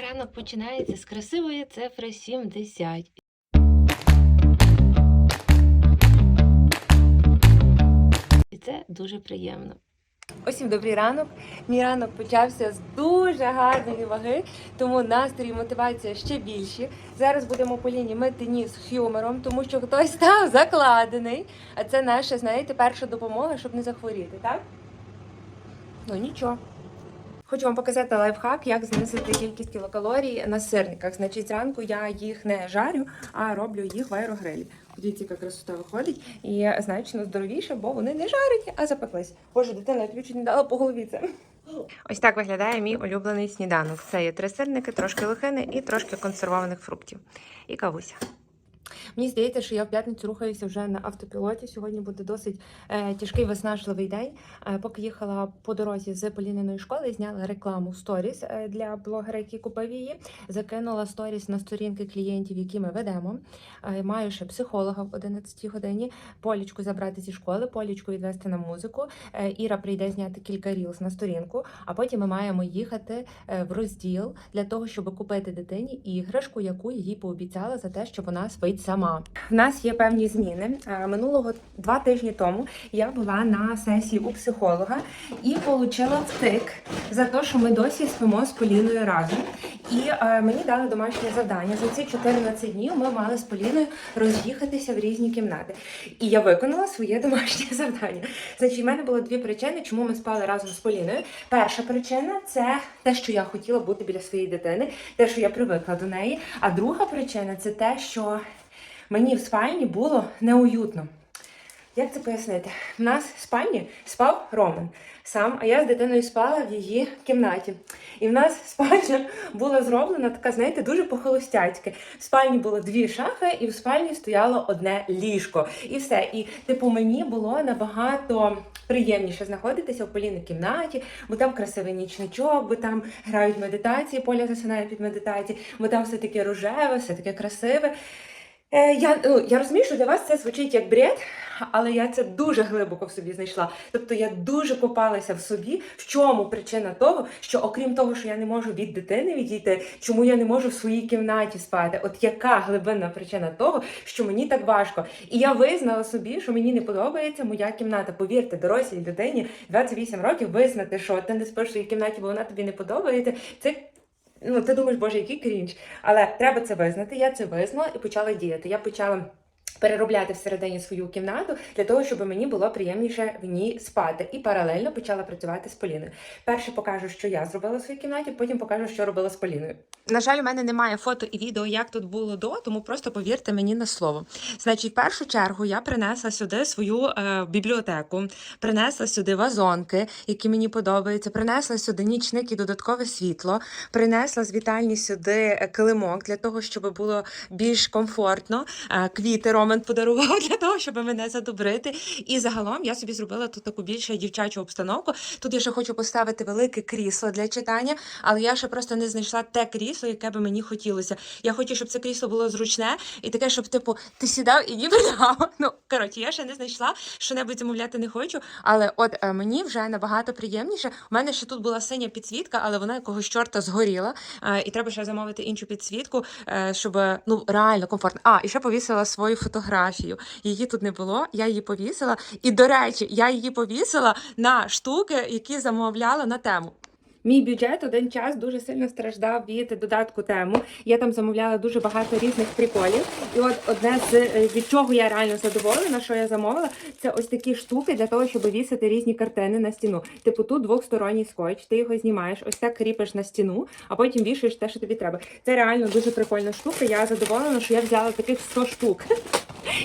ранок починається з красивої цифри 70. І це дуже приємно. Усім добрий ранок. Мій ранок почався з дуже гарної ваги, тому настрій і мотивація ще більші. Зараз будемо по лінії мити ніс з хюмором, тому що хтось став закладений. А це наша, знаєте, перша допомога, щоб не захворіти, так? Ну нічого. Хочу вам показати лайфхак, як знизити кількість кілокалорій на сирниках. Значить, зранку я їх не жарю, а роблю їх в аерогрилі. Подивіться, яка красота виходить. І значно здоровіше, бо вони не жарені, а запеклись. Боже, дитина я не дала по голові це. Ось так виглядає мій улюблений сніданок. Це є три сирники, трошки лохини і трошки консервованих фруктів. І кавуся. Мені здається, що я в п'ятницю рухаюся вже на автопілоті. Сьогодні буде досить е, тяжкий виснажливий день. Е, поки їхала по дорозі з Поліниної школи, зняла рекламу сторіс е, для блогера, який купив її. Закинула сторіс на сторінки клієнтів, які ми ведемо. Е, маю ще психолога в 11 годині. Полічку забрати зі школи, полічку відвести на музику. Е, Іра прийде зняти кілька рілз на сторінку. А потім ми маємо їхати е, в розділ для того, щоб купити дитині іграшку, яку їй пообіцяла за те, що вона спить сама. В нас є певні зміни. Е, Минулого два тижні тому я була на сесії у психолога і отримала втик за те, що ми досі спимо з Поліною разом. І е, мені дали домашнє завдання. За ці 14 днів ми мали з Поліною роз'їхатися в різні кімнати. І я виконала своє домашнє завдання. Значить, в мене було дві причини, чому ми спали разом з Поліною. Перша причина це те, що я хотіла бути біля своєї дитини, те, що я привикла до неї. А друга причина це те, що мені в спальні було неуютно. Як це пояснити? В нас в спальні спав Роман сам, а я з дитиною спала в її кімнаті. І в нас спальня була зроблена така, знаєте, дуже по-холостяцьки. В спальні було дві шафи, і в спальні стояло одне ліжко. І все. І типу мені було набагато приємніше знаходитися в Поліни кімнаті, бо там красивий нічничок, бо там грають медитації, поля засинає під медитації, бо там все таке рожеве, все таке красиве. Е, я, ну, я розумію, що для вас це звучить як бред, але я це дуже глибоко в собі знайшла. Тобто я дуже копалася в собі, в чому причина того, що окрім того, що я не можу від дитини відійти, чому я не можу в своїй кімнаті спати. От яка глибинна причина того, що мені так важко. І я визнала собі, що мені не подобається моя кімната. Повірте, дорослій людині 28 років визнати, що ти не спиш в своїй кімнаті, бо вона тобі не подобається. Це Ну, ти думаєш, боже, який крінж. Але треба це визнати. Я це визнала і почала діяти. Я почала. Переробляти всередині свою кімнату для того, щоб мені було приємніше в ній спати, і паралельно почала працювати з Поліною. Перше покажу, що я зробила в своїй кімнаті, потім покажу, що робила з Поліною. На жаль, у мене немає фото і відео, як тут було до, тому просто повірте мені на слово. Значить, в першу чергу я принесла сюди свою е, бібліотеку, принесла сюди вазонки, які мені подобаються, принесла сюди нічник і додаткове світло, принесла з вітальні сюди е, килимок для того, щоб було більш комфортно. Е, квіти Роман подарував для того, щоб мене задобрити. І загалом я собі зробила тут таку більше дівчачу обстановку. Тут я ще хочу поставити велике крісло для читання, але я ще просто не знайшла те крісло, яке би мені хотілося. Я хочу, щоб це крісло було зручне і таке, щоб типу ти сідав і ніби лягав. Ну коротше, я ще не знайшла, що небудь замовляти не хочу. Але от е, мені вже набагато приємніше. У мене ще тут була синя підсвітка, але вона якогось чорта згоріла. Е, і треба ще замовити іншу підсвітку, е, щоб ну реально комфортно. А і ще повісила свою фотографію. Її тут не було. Я її повісила. І до речі, я її повісила на штуки, які замовляла на тему. Мій бюджет один час дуже сильно страждав від додатку тему. Я там замовляла дуже багато різних приколів. І от одне з е, від чого я реально задоволена, що я замовила, це ось такі штуки для того, щоб вісити різні картини на стіну. Типу тут двохсторонній скотч, ти його знімаєш, ось так кріпиш на стіну, а потім вішаєш те, що тобі треба. Це реально дуже прикольна штука. Я задоволена, що я взяла таких 100 штук.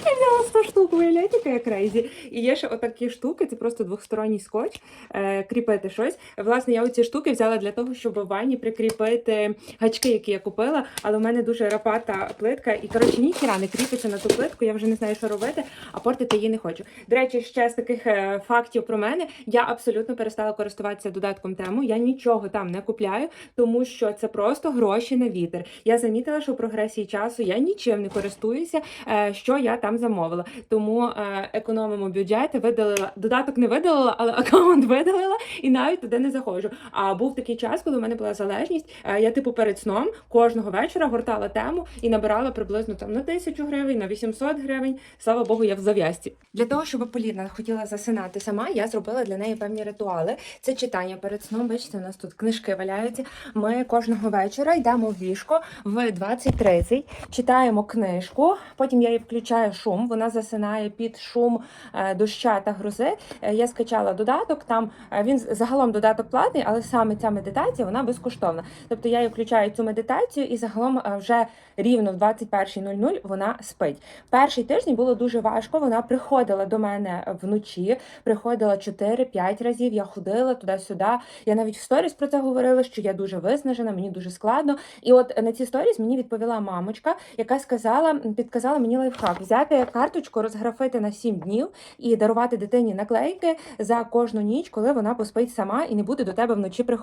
Я взяла 100 штук, уявляєте, яка я крейзі. І є ще отакі штуки, це просто двохсторонній скотч, е, кріпити щось. Власне, я оці штуки взяла для того, щоб в ванні прикріпити гачки, які я купила, але в мене дуже рапата плитка, і коротше ніхіра не кріпиться на ту плитку, я вже не знаю, що робити, а портити її не хочу. До речі, ще з таких е, фактів про мене я абсолютно перестала користуватися додатком тему. Я нічого там не купляю, тому що це просто гроші на вітер. Я замітила, що в прогресії часу я нічим не користуюся, е, що я я там замовила. Тому е, економимо бюджет, видалила додаток не видалила, але аккаунт видалила і навіть туди не заходжу. А був такий час, коли в мене була залежність. е, я типу перед сном кожного вечора гортала тему і набирала приблизно там на тисячу гривень, на 800 гривень. Слава Богу, я в зав'язці. Для того, щоб Поліна хотіла засинати сама, я зробила для неї певні ритуали. Це читання перед сном. Бачите, у нас тут книжки валяються. Ми кожного вечора йдемо в ліжко в 20.30, читаємо книжку. Потім я їй включаю шум. Вона засинає під шум е, доща та грози. Е, Я скачала додаток. Там він загалом додаток платний, але саме ця медитація вона безкоштовна. Тобто я їй включаю цю медитацію, і загалом е, вже рівно в 21.00 вона спить. Перший тиждень було дуже важко. Вона приходила до мене вночі, приходила 4-5 разів. Я ходила туди-сюди. Я навіть в сторіс про це говорила, що я дуже виснажена, мені дуже складно. І от на ці сторіс мені відповіла мамочка, яка сказала, підказала мені лайфхак взяти карточку, розграфити на 7 днів і дарувати дитині наклейки за кожну ніч, коли вона поспить сама і не буде до тебе вночі приходити.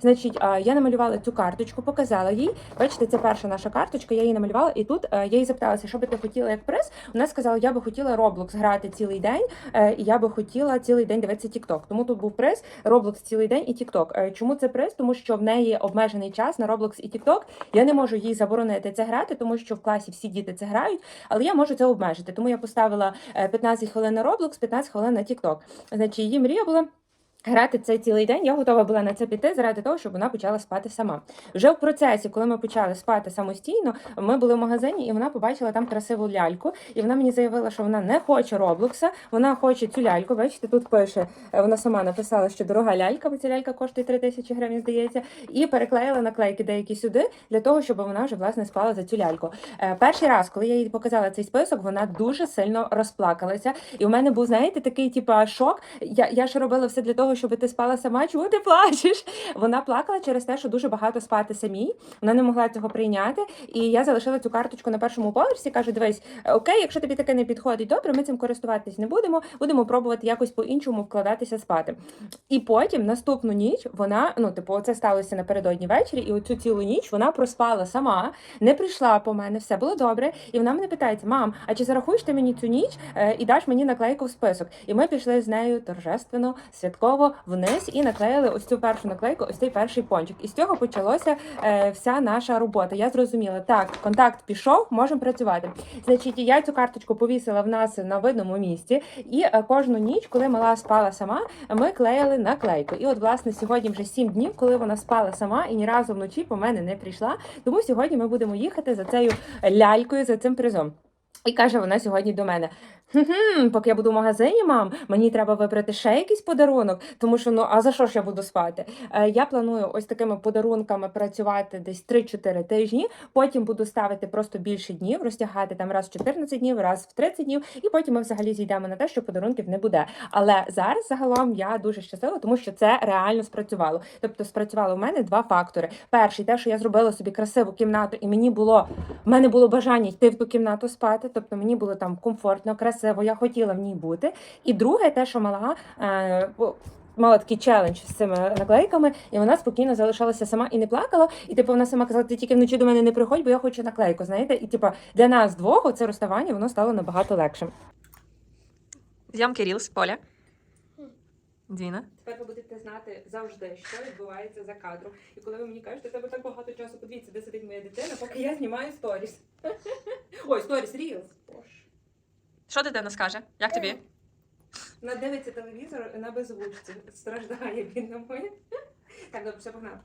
Значить, я намалювала цю карточку, показала їй. Бачите, це перша наша карточка. Я її намалювала, і тут е, я їй запиталася, що би ти хотіла як приз. Вона сказала, я би хотіла Roblox грати цілий день, е, і я би хотіла цілий день дивитися TikTok. Тому тут був приз Roblox цілий день і TikTok. Е, Чому це приз? Тому що в неї обмежений час на Roblox і TikTok. Я не можу їй заборонити це грати, тому що в класі всі діти це грають, але я можу це обмежити. Тому я поставила е, 15 хвилин на Roblox, 15 хвилин на TikTok. Значить, її мрія була. Грати цей цілий день я готова була на це піти заради того, щоб вона почала спати сама. Вже в процесі, коли ми почали спати самостійно, ми були в магазині, і вона побачила там красиву ляльку. І вона мені заявила, що вона не хоче Роблокса, вона хоче цю ляльку. Бачите, тут пише, е, вона сама написала, що дорога лялька, бо ця лялька коштує 3 тисячі гривень, здається, і переклеїла наклейки деякі сюди для того, щоб вона вже власне спала за цю ляльку. Е, Перший раз, коли я їй показала цей список, вона дуже сильно розплакалася. І в мене був, знаєте, такий типа шок. Я, я ж робила все для того, щоб ти спала сама. Чому ти плачеш? Вона плакала через те, що дуже багато спати самій. Вона не могла цього прийняти. І я залишила цю карточку на першому поверсі. Каже: дивись, окей, якщо тобі таке не підходить, добре, ми цим користуватись не будемо. Будемо пробувати якось по-іншому вкладатися спати. І потім наступну ніч вона, ну типу, це сталося напередодні ввечері, і оцю цілу ніч вона проспала сама, не прийшла по мене, все було добре. І вона мене питається: мам, а чи зарахуєш ти мені цю ніч е, і даш мені наклейку в список? І ми пішли з нею торжественно, святково вниз і наклеїли ось цю першу наклейку, ось цей перший пончик. І з цього почалося е, вся наша робота. Я зрозуміла, так, контакт пішов, можемо працювати. Значить, я цю карточку повісила в нас на видному місці, і е, кожну ніч, коли мала спала сама, ми клеїли наклейку. І от, власне, сьогодні вже сім днів, коли вона спала сама і ні разу вночі по мене не прийшла. Тому сьогодні ми будемо їхати за цією лялькою, за цим призом. І каже вона сьогодні до мене: «Хм-хм, поки я буду в магазині, мам, мені треба вибрати ще якийсь подарунок, тому що ну а за що ж я буду спати? Е, я планую ось такими подарунками працювати десь 3-4 тижні. Потім буду ставити просто більше днів, розтягати там раз в 14 днів, раз в 30 днів, і потім ми взагалі зійдемо на те, що подарунків не буде. Але зараз загалом я дуже щаслива, тому що це реально спрацювало. Тобто спрацювало в мене два фактори. Перший, те, що я зробила собі красиву кімнату, і мені було в мене було бажання йти в ту кімнату спати. Тобто мені було там комфортно, красиво, я хотіла в ній бути. І друге, те, що мала. Е, Мала такий челендж з цими наклейками, і вона спокійно залишалася сама і не плакала. І типу вона сама казала, ти тільки вночі до мене не приходь, бо я хочу наклейку. Знаєте, і типу для нас двох це розставання воно стало набагато легшим. Зйомки Рілс, Поля. Діна. Тепер ви будете знати завжди, що відбувається за кадром. І коли ви мені кажете, тебе так багато часу, подивіться, де сидить моя дитина, поки я знімаю сторіс. Ой, сторіс, рілс. Боже. Що дитина скаже? Як тобі? Вона дивиться телевізор на беззвучці. Страждає він на моє. Так, добре, все погнали.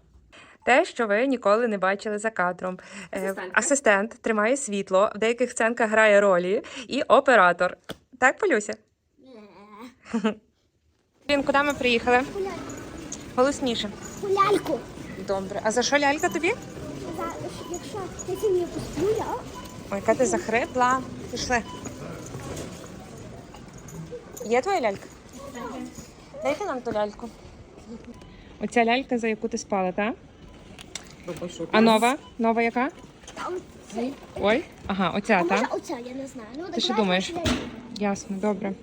Те, що ви ніколи не бачили за кадром. Е, Асистентка. Асистент тримає світло, в деяких сценках грає ролі і оператор. Так, Полюся? Він, куди ми приїхали? Голосніше. Ляльку. Добре. А за що лялька тобі? За- Якщо я сьогодні посплю, Ой, яка ти захрипла. Пішли. Є твоя лялька? Дайте нам ту ляльку. Оця лялька, за яку ти спала, так? А нова? Нова яка? Ой. Ага, оця, А може так? оця, я не знаю. Ну, Ти так що давай думаєш? оця. Ясно, добре.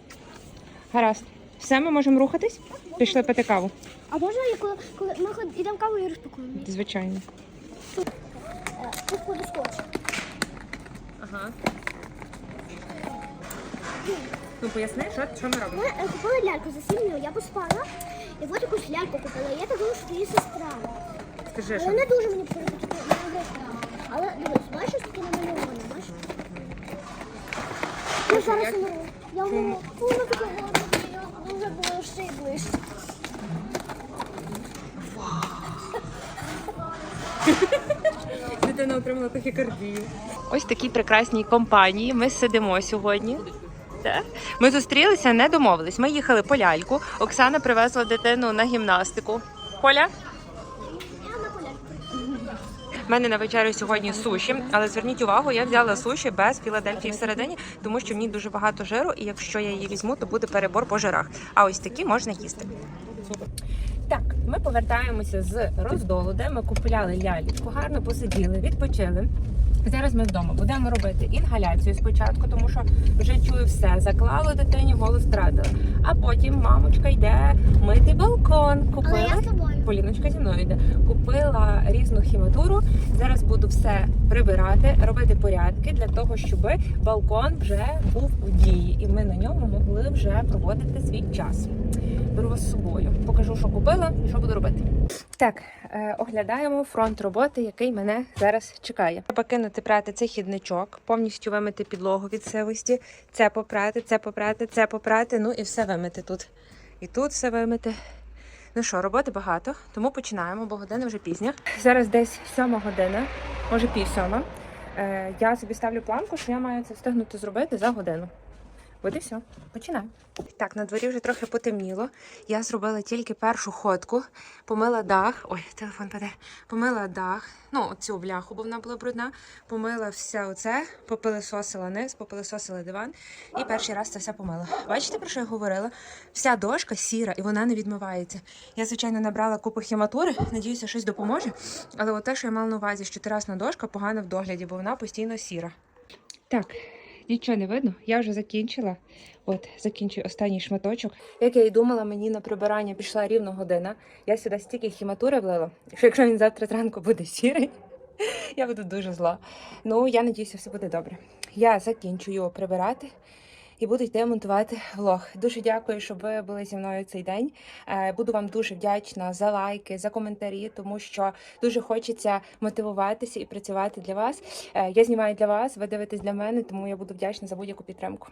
Гаразд. Все, ми можемо рухатись? Пішли пити каву. А може, я коли, коли ми ход- йдемо каву і розпакуємо? Звичайно. Е, Тут куди скотч. Ага. Ну поясни, що, що ми робимо. Ми е, купили ляльку за 7 мільйонів, я поспала. І от якусь ляльку купила. Я так думаю, що це її сестра. Скажи, Але що не дуже мені подобається. Але дивись, бачиш, таке намальоване, бачиш? Я зараз як? умру. Я умру. Воно таке гарне, я вже було ще й ближче. дитина отримала тахікардію. Ось такій прекрасній компанії. Ми сидимо сьогодні. Так. Ми зустрілися, не домовились. Ми їхали по ляльку. Оксана привезла дитину на гімнастику. Поля? У мене на вечерю сьогодні суші, але зверніть увагу, я взяла суші без Філадельфії всередині, тому що в ній дуже багато жиру, і якщо я її візьму, то буде перебор по жирах. А ось такі можна їсти. Так, ми повертаємося з роздолу, де ми купляли лялечку, гарно посиділи, відпочили. Зараз ми вдома будемо робити інгаляцію спочатку, тому що вже чую все. Заклало дитині, голос втратила. А потім мамочка йде мити балкон. Але я з тобою. Поліночка зі мною йде. Купила різну хіматуру. Зараз буду все прибирати, робити порядки для того, щоб балкон вже був у дії, і ми на ньому могли вже проводити свій час. Беру вас з собою. Покажу, що купила і що буду робити. Так, е, оглядаємо фронт роботи, який мене зараз чекає. Треба кинути прати цей хідничок, повністю вимити підлогу від сивості, це попрати, це попрати, це попрати. Ну і все вимити тут. І тут все вимити. Ну що, роботи багато, тому починаємо, бо година вже пізня. Зараз десь сьома година, може пів сьома. Е, я собі ставлю планку, що я маю це встигнути зробити за годину. От і все, починаємо. Так, на дворі вже трохи потемніло. Я зробила тільки першу ходку, помила дах. Ой, телефон паде. Помила дах, ну цю бляху, бо вона була брудна. Помила все оце, попилисосила низ, попилисосила диван і перший раз це все помила. Бачите, про що я говорила? Вся дошка сіра і вона не відмивається. Я, звичайно, набрала купу хіматури, надіюся, щось допоможе. Але от те, що я мала на увазі, що терасна дошка погана в догляді, бо вона постійно сіра. Так, нічого не видно, я вже закінчила. От, закінчую останній шматочок. Як я і думала, мені на прибирання пішла рівно година. Я сюди стільки хіматури влила, що якщо він завтра зранку буде сірий, я буду дуже зла. Ну, я надіюся, все буде добре. Я закінчую прибирати і буду йти монтувати влог. Дуже дякую, що ви були зі мною цей день. Е, Буду вам дуже вдячна за лайки, за коментарі, тому що дуже хочеться мотивуватися і працювати для вас. Е, Я знімаю для вас, ви дивитесь для мене, тому я буду вдячна за будь-яку підтримку.